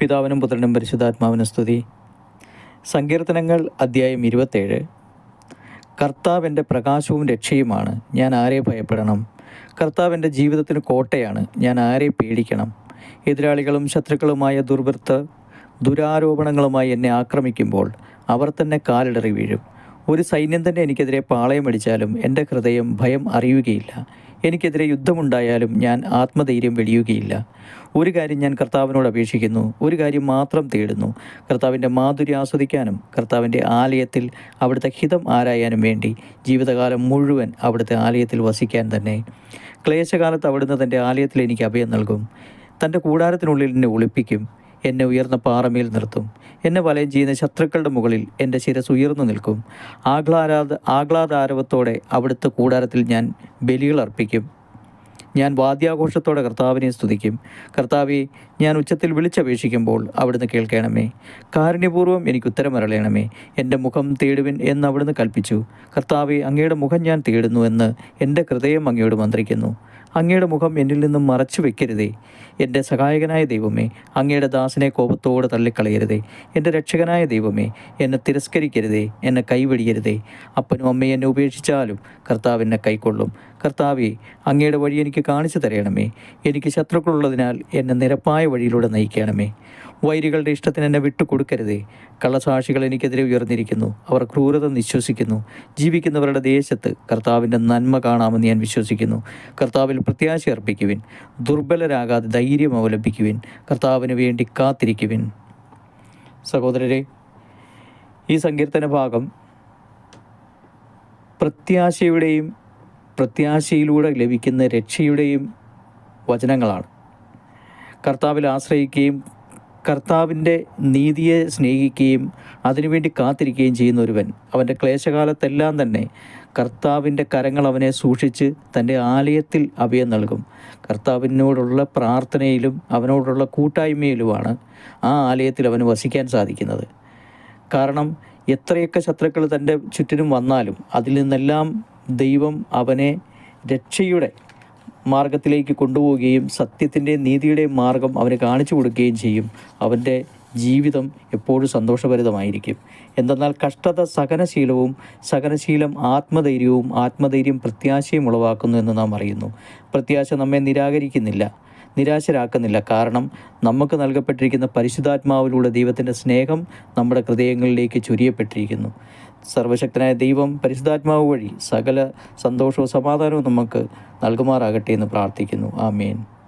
പിതാവിനും പുത്രനും പരിശുദ്ധാത്മാവിനും സ്തുതി. സങ്കീർത്തനങ്ങൾ അദ്ധ്യായം ഇരുപത്തേഴ്. കർത്താവ് എന്റെ പ്രകാശവും രക്ഷയുമാണ്. ഞാൻ ആരെ ഭയപ്പെടണം? കർത്താവ് എന്റെ ജീവിതത്തിന് കോട്ടയാണ്. ഞാൻ ആരെ പേടിക്കണം? എതിരാളികളും ശത്രുക്കളുമായ ദുർവൃത്ത ദുരാരോപണങ്ങളുമായി എന്നെ ആക്രമിക്കുമ്പോൾ അവർ തന്നെ കാലിടറി വീഴും. ഒരു സൈന്യം തന്നെ എനിക്കെതിരെ പാളയമടിച്ചാലും എന്റെ ഹൃദയം ഭയം അറിയുകയില്ല. എനിക്കെതിരെ യുദ്ധമുണ്ടായാലും ഞാൻ ആത്മധൈര്യം വെടിയുകയില്ല ഒരു കാര്യം ഞാൻ കർത്താവിനോട് അപേക്ഷിക്കുന്നു. ഒരു കാര്യം മാത്രം തേടുന്നു. കർത്താവിന്റെ മാധുര്യം ആസ്വദിക്കാനും കർത്താവിന്റെ ആലയത്തിൽ അവിടുത്തെ ഹിതം ആരായാനും വേണ്ടി ജീവിതകാലം മുഴുവൻ അവിടുത്തെ ആലയത്തിൽ വസിക്കാൻ തന്നെ. ക്ലേശകാലത്ത് അവിടുന്ന് തന്റെ ആലയത്തിൽ എനിക്ക് അഭയം നൽകും. തന്റെ കൂടാരത്തിനുള്ളിൽ എന്നെ ഒളിപ്പിക്കും. എന്നെ ഉയർന്ന പാറമേൽ നിർത്തും. എന്നെ വലയം ചെയ്യുന്ന ശത്രുക്കളുടെ മുകളിൽ എന്റെ ശിരസ് ഉയർന്നു നിൽക്കും. ആഹ്ലാദ ആഹ്ലാദാരവത്തോടെ അവിടുത്തെ കൂടാരത്തിൽ ഞാൻ ബലികൾ അർപ്പിക്കും. ഞാൻ വാദ്യാഘോഷത്തോടെ കർത്താവിനെ സ്തുതിക്കും. കർത്താവെ ഞാൻ ഉച്ചത്തിൽ വിളിച്ചപേക്ഷിക്കുമ്പോൾ അവിടുന്ന് കേൾക്കണമേ. കാരുണ്യപൂർവം എനിക്ക് ഉത്തരമരളയണമേ എന്റെ മുഖം തേടുവിൻ എന്ന് അവിടുന്ന് കൽപ്പിച്ചു. കർത്താവെ അങ്ങയുടെ മുഖം ഞാൻ തേടുന്നു എന്ന് എന്റെ ഹൃദയം അങ്ങയോട് മന്ത്രിക്കുന്നു. അങ്ങയുടെ മുഖം എന്നിൽ നിന്നും മറച്ചു വെക്കരുതേ. എന്റെ സഹായകനായ ദൈവമേ അങ്ങയുടെ ദാസനെ കോപത്തോടെ തള്ളിക്കളയരുതേ. എന്റെ രക്ഷകനായ ദൈവമേ എന്നെ തിരസ്കരിക്കരുതേ എന്നെ കൈവെടിയരുതേ. അപ്പനും അമ്മയും എന്നെ ഉപേക്ഷിച്ചാലും കർത്താവ് എന്നെ കൈക്കൊള്ളും. കർത്താവെ അങ്ങയുടെ വഴി എനിക്ക് കാണിച്ചു തരണമേ. എനിക്ക് ശത്രുക്കളുള്ളതിനാൽ എന്നെ നിരപ്പായ വഴിയിലൂടെ നയിക്കണമേ. വൈരികളുടെ ഇഷ്ടത്തിന് എന്നെ വിട്ടുകൊടുക്കരുതേ. കള്ളസാക്ഷികൾ എനിക്കെതിരെ ഉയർന്നിരിക്കുന്നു. അവർ ക്രൂരത നിശ്വസിക്കുന്നു. ജീവിക്കുന്നവരുടെ ദേശത്ത് കർത്താവിന്റെ നന്മ കാണാമെന്ന് ഞാൻ വിശ്വസിക്കുന്നു. കർത്താവിൽ പ്രത്യാശ അർപ്പിക്കുവിൻ. ദുർബലരാകാതെ ധൈര്യം അവലംബിക്കുവിൻ. കർത്താവിന് വേണ്ടി കാത്തിരിക്കുവിൻ. സഹോദരരെ ഈ സങ്കീർത്തന ഭാഗം പ്രത്യാശയുടെയും പ്രത്യാശയിലൂടെ ലഭിക്കുന്ന രക്ഷയുടെയും വചനങ്ങളാണ്. കർത്താവിൽ ആശ്രയിക്കുകയും കർത്താവിന്റെ നീതിയെ സ്നേഹിക്കുകയും അതിനുവേണ്ടി കാത്തിരിക്കുകയും ചെയ്യുന്ന ഒരുവൻ. അവന്റെ ക്ലേശകാലത്തെല്ലാം തന്നെ കർത്താവിന്റെ കരങ്ങൾ അവനെ സൂക്ഷിച്ച് തന്റെ ആലയത്തിൽ അഭയം നൽകും. കർത്താവിനോടുള്ള പ്രാർത്ഥനയിലും അവനോടുള്ള കൂട്ടായ്മയിലുമാണ് ആ ആലയത്തിൽ അവന് വസിക്കാൻ സാധിക്കുന്നത്. കാരണം എത്രയൊക്കെ ശത്രുക്കൾ തന്റെ ചുറ്റിനും വന്നാലും അതിൽ നിന്നെല്ലാം ദൈവം അവനെ രക്ഷയുടെ മാർഗത്തിലേക്ക് കൊണ്ടുപോവുകയും സത്യത്തിന്റെ നീതിയുടെ മാർഗം അവന് കാണിച്ചു കൊടുക്കുകയും ചെയ്യും. അവന്റെ ജീവിതം എപ്പോഴും സന്തോഷഭരിതമായിരിക്കും. എന്തെന്നാൽ കഷ്ടത സഹനശീലവും സഹനശീലം ആത്മധൈര്യവും ആത്മധൈര്യം പ്രത്യാശയും ഉളവാക്കുന്നു എന്ന് നാം അറിയുന്നു. പ്രത്യാശ നമ്മെ നിരാകരിക്കുന്നില്ല നിരാശരാക്കുന്നില്ല. കാരണം നമുക്ക് നൽകപ്പെട്ടിരിക്കുന്ന പരിശുദ്ധാത്മാവിലൂടെ ദൈവത്തിന്റെ സ്നേഹം നമ്മുടെ ഹൃദയങ്ങളിലേക്ക് ചുരിയപ്പെട്ടിരിക്കുന്നു. സർവശക്തനായ ദൈവം പരിശുദ്ധാത്മാവ് വഴി സകല സന്തോഷവും സമാധാനവും നമുക്ക് നൽകുമാറാകട്ടെ എന്ന് പ്രാർത്ഥിക്കുന്നു. ആമേൻ.